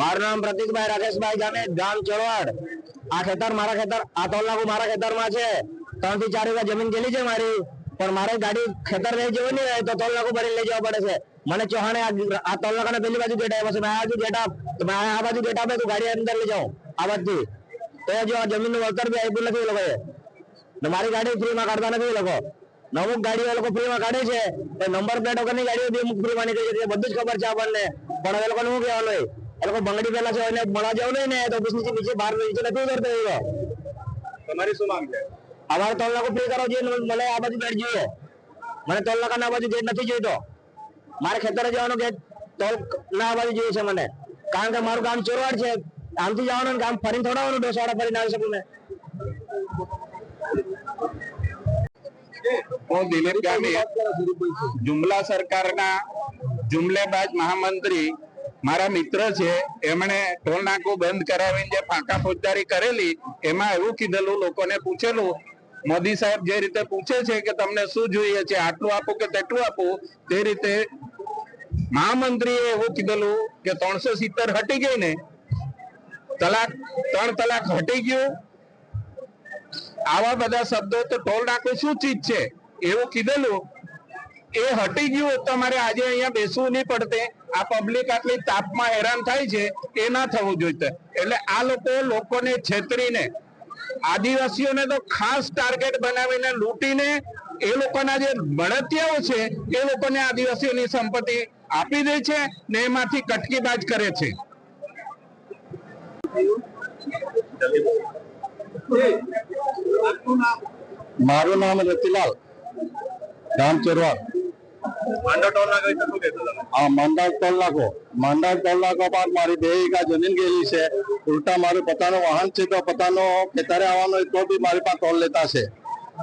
મારું નામ પ્રતિકભાઈ રાકેશભાઈ ગામે, ગામ ચરવાડ આ ખેતર મારા ખેતર, આ ટોલ નાકુ મારા ખેતરમાં છે. ત્રણથી ચાર વીઘા જમીન ગયેલી છે મારી, પણ મારે ગાડી ખેતર લઈ જવું નહીં તો તોલ નાકુ ભરી લઈ જવા પડે છે. મને ચૌહાણે આ આ ટોલ પેલી બાજુ ગેટ આવ્યો છે, મેં આ બાજુ ગેટ આપ, તો મેં આ બાજુ ગેટ આપે તું ગાડી અંદર લઈ જાઉં. આ બાજુ તો જો આ જમીનનું વળતર બી આપ્યું નથી લોકોએ. ને મારી ગાડી ફ્રીમાં કાઢતા નથી લોકો. ને અમુક ગાડીઓ એ લોકો ફ્રીમાં કાઢે છે. નંબર પ્લેટ વગરની ગાડીઓ બી ફ્રીમાં નીકળી જતી બધું જ ખબર છે આપણને. પણ એ લોકોને શું કહેવાનું હોય? એ લોકો બંગડી પેલા છે એને મળવા જવું નહીં ને તો ઓફિસ નીચે બહાર નીચે નથી ઉતરતો એ તમારી શું માંગ છે? અમારે ત્રણ લાખ ફ્રી કરો જોઈએ મને આ બાજુ ગેટ જોઈએ. મને ત્રણ લાખ ના બાજુ ગેટ નથી જોઈતો. મારે ખેતરે જવાનો ગેટ ટોલ ના બાજુ જોઈએ છે મને. કારણ કે મારું ગામ ચોરવાડ છે. આમથી જવાનું ને ગામ ફરીને થોડા આવવાનું ડોસાડા ફરીને આવી શકું મેં. હું દિલીપ ગામી જુમલા સરકારના જુમલેબાજ મહામંત્રી મારા મિત્ર છે, એમણે ટોલ નાકું બંધ કરાવીને જે ફાંકા ફોજદારી કરેલી, એમાં એવું કીધેલું, લોકોને પૂછેલું, મોદી સાહેબ જે રીતે પૂછે છે કે તમને શું જોઈએ છે, આટલું આપો કે તેટલું આપો, તે રીતે મહામંત્રીએ એવું કીધેલું કે ત્રણસો સિત્તેર હટી ગઈ ને, તલાક, ત્રણ તલાક હટી ગયું. આવા બધા શબ્દો તો ટોલ નાકું શું ચીજ છે? એવું કીધેલું. એ હટી ગયું તમારે આજે અહીંયા બેસવું નહીં પડતે. આ પબ્લિક આટલી તાપમાં હેરાન થાય છે એ ના થવું જોઈએ એટલે આ લોકો લોકોને છેતરીને, આદિવાસીઓને તો ખાસ ટાર્ગેટ બનાવીને લૂંટીને એ લોકોના જે બળતિયાઓ છે, એ લોકોને આદિવાસીઓની સંપત્તિ આપી દે છે ને એમાંથી કટકીબાજ કરે છે. મારું નામ રતિલાલ. રામ ચોરવાડ હા માંડા ટોલ નાકો માંડા ટોલ નાકો પર મારી બે વીઘા જમીન ગયેલી છે. ઉલટા મારું પોતાનું વાહન છે તો પોતાનો ખેતરે આવવાનો તો બી મારી પાસે ટોલ લેતા છે.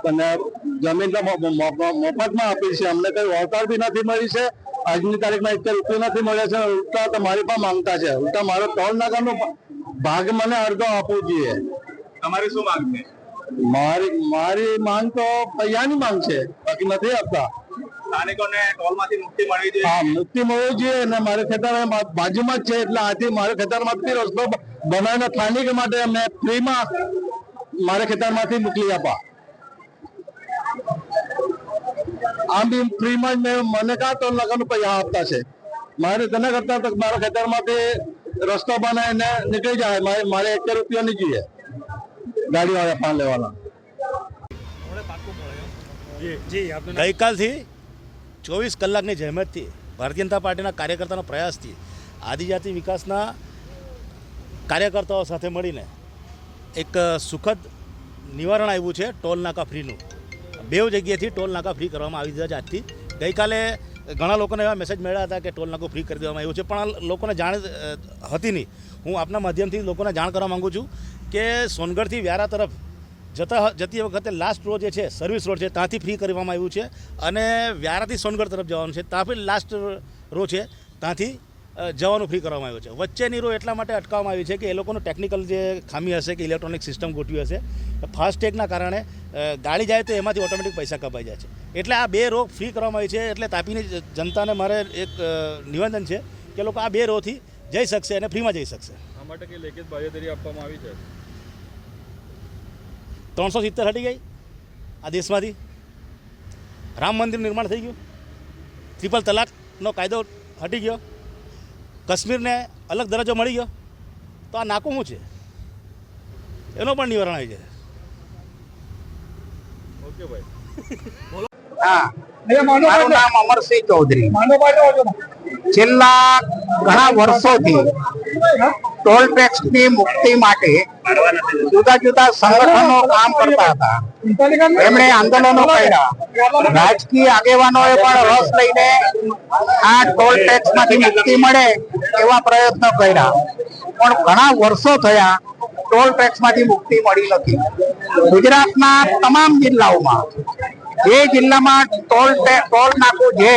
અને જમીન તો મ- મ- મ- મફતમાં આપી છે. અમને કઈ વળતર બી નથી મળી છે. આજની તારીખમાં એક રૂપિયા નથી મળે છે. ઉલટા તો મારી પાસે માંગતા છે. ઉલટા મારો ટોલ નાકાનો ભાગ મને અડધો આપવો જોઈએ. તમારી શું માંગ છે? મારી મારી માંગ તો પૈયાની માંગ છે. બાકી નથી આપતા. સ્થાનિકોને ટોલમાંથી મુક્તિ મળવી જોઈએ. હા મુક્તિ મળવું જોઈએ અને મારે ખેતર બાજુમાં જ છે એટલે આથી મારે ખેતરમાંથી રસ્તો બનાવીને સ્થાનિક માટે અમે ફ્રીમાં મારે ખેતરમાંથી મોકલી આપા આમ બી ફ્રીમાં જ મેં મને કાં તો લગન પૈસા આપતા છે. મારે તેના કરતા તો મારા ખેતરમાંથી રસ્તો બનાવીને નીકળી જાય. મારે મારે એક રૂપિયા નહીં જોઈએ. ગાડી વાળા પાન લેવાના. ગઈકાલથી ચોવીસ કલાકની જહેમતથી ભારતીય જનતા પાર્ટીના કાર્યકર્તાનો પ્રયાસથી આદિજાતિ વિકાસના કાર્યકર્તાઓ સાથે મળીને એક સુખદ નિવારણ આવ્યું છે ટોલ નાકા ફ્રીનું. બે જગ્યાએથી ટોલ નાકા ફ્રી કરવામાં આવી દીધા છે આજથી. ગઈકાલે ઘણા લોકોને એવા મેસેજ મળ્યા હતા કે ટોલ નાકું ફ્રી કરી દેવામાં આવ્યું છે, પણ લોકોને જાણ હતી નહીં. હું આપના માધ્યમથી લોકોને જાણ કરવા માગું છું કે સોનગઢથી વ્યારા તરફ જતા જતી વખતે લાસ્ટ રોડ જે છે સર્વિસ રોડ છે, ત્યાંથી ફ્રી કરવામાં આવ્યું છે. અને વ્યારાથી સોનગઢ તરફ જવાનું છે. ત્યાં પણ લાસ્ટ રો છે, ત્યાંથી જવાનું ફ્રી કરવામાં આવ્યું છે. વચ્ચેની રો એટલા માટે અટકાવવામાં આવી છે કે એ લોકોનું ટેકનિકલ જે ખામી હશે કે ઇલેક્ટ્રોનિક સિસ્ટમ ગોઠવી હશે ફાસ્ટેગના કારણે ગાડી જાય તો એમાંથી ઓટોમેટિક પૈસા કપાઈ જાય છે. એટલે આ બે રો ફ્રી કરવામાં આવી છે, એટલે તાપીની જનતાને મારે એક નિવેદન છે કે લોકો આ બે રોથી જઈ શકશે અને ફ્રીમાં જઈ શકશે. આ માટે કઈ લેખિત બાંયધરી આપવામાં આવી છે? ત્રણસો સિત્તેર હટી ગઈ આ દેશમાંથી. રામ મંદિરનું નિર્માણ થઈ ગયું. ત્રિપલ તલાકનો કાયદો હટી ગયો. કાશ્મીરને અલગ દરજ્જો મળી ગયો. તો આ નાકું શું છે? એનો પણ નિવારણ આવી જાય. ઓકે ભાઈ. હા. મારું નામ અમરસિંહ ચૌધરી. છેલ્લા ઘણા વર્ષોથી ટોલ ટેક્સની મુક્તિ માટે જુદા જુદા સંગઠનો કામ કરતા હતા. એમણે આંદોલનો કર્યા. રાજકીય આગેવાનોએ પણ રસ લઈને આ ટોલ ટેક્સમાંથી મુક્તિ મળે એવા પ્રયત્નો કર્યા. પણ ઘણા વર્ષો થયા ટોલ ટેક્સમાંથી મુક્તિ મળી નથી. ગુજરાતના તમામ જિલ્લાઓમાં, જે જિલ્લામાં ટોલ ટોલ નાકું છે,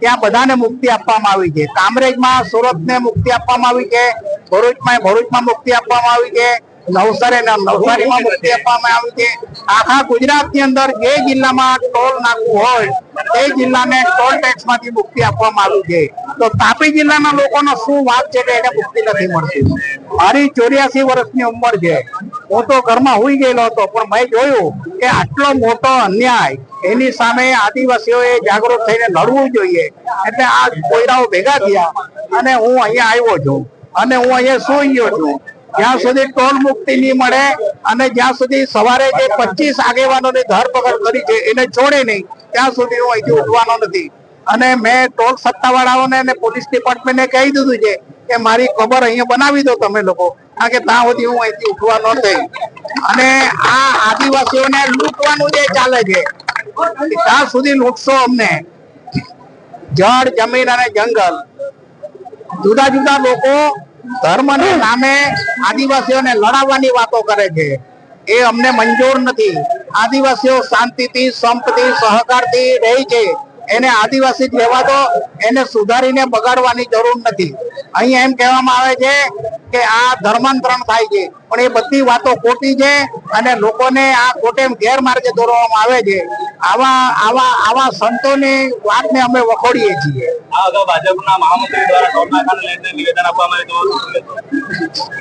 ત્યાં બધાને મુક્તિ આપવામાં આવી છે. કામરેજમાં સુરતને મુક્તિ આપવામાં આવી છે, ભરૂચમાં ભરૂચમાં મુક્તિ આપવામાં આવી છે નવસારી નવસારીમાં મુક્તિ આપવામાં આવી છે. આખા ગુજરાતની અંદર જે જિલ્લામાં ટોલ નાકું હોય તે જિલ્લાને ટોલ ટેક્સ મુક્તિ આપવામાં આવી છે. તો તાપી જિલ્લાના લોકોનો શું વાત છે કે એને મુક્તિ નથી મળતી? મારી ચોર્યાસી વર્ષની ઉંમર છે. હું તો ઘરમાં હોઈ ગયેલો હતો પણ મેં જોયું કે આટલો મોટો અન્યાય એની સામે આદિવાસીઓએ જાગૃત થઈને લડવું જોઈએ. એટલે આ કોયરાઓ ભેગા થયા અને હું અહીંયા આવ્યો છું અને હું અહીંયા સુઈ ગયો છું. જ્યાં સુધી ટોલ મુક્તિ નહીં મળે અને જ્યાં સુધી સવારે જે પચીસ આગેવાનોની ધરપકડ કરી છે, એને છોડે નહીં, ત્યાં સુધી હું અહીંથી ઉઠવાનો નથી. અને મેં ટોલ સત્તાવાળાઓને અને પોલીસ ડિપાર્ટમેન્ટને કહી દીધું છે કે મારી ખબર અહીંયા બનાવી દો તમે લોકો, કારણ કે ત્યાં સુધી હું અહીંથી ઉઠવાનો નથી. અને આ આદિવાસીઓને લૂંટવાનું જે ચાલે છે, ત્યાં સુધી લૂંટશો અમને. જળ, જમીન અને જંગલ. જુદા જુદા લોકો ધર્મના નામે આદિવાસીઓને લડાવવાની વાતો કરે છે. એ અમને મંજૂર નથી. આદિવાસીઓ શાંતિથી સંપથી સહકારથી રહે છે. એને આદિવાસી રહેવા દો, એને સુધારીને બગાડવાની જરૂર નથી. અહીંયા એમ કહેવામાં આવે છે કે આ ધર્માંતરણ થાય છે. પણ એ બધી વાતો ખોટી છે અને લોકોને આ ખોટે ગેરમાર્ગે દોરવામાં આવે છે. આવા આવા આવા સંતોની વાતને અમે વખોડીએ છીએ. આ અગાઉ ભાજપના મહામંત્રી દ્વારા ટોલ નાકાને લઈને નિવેદન આપવામાં આવ્યું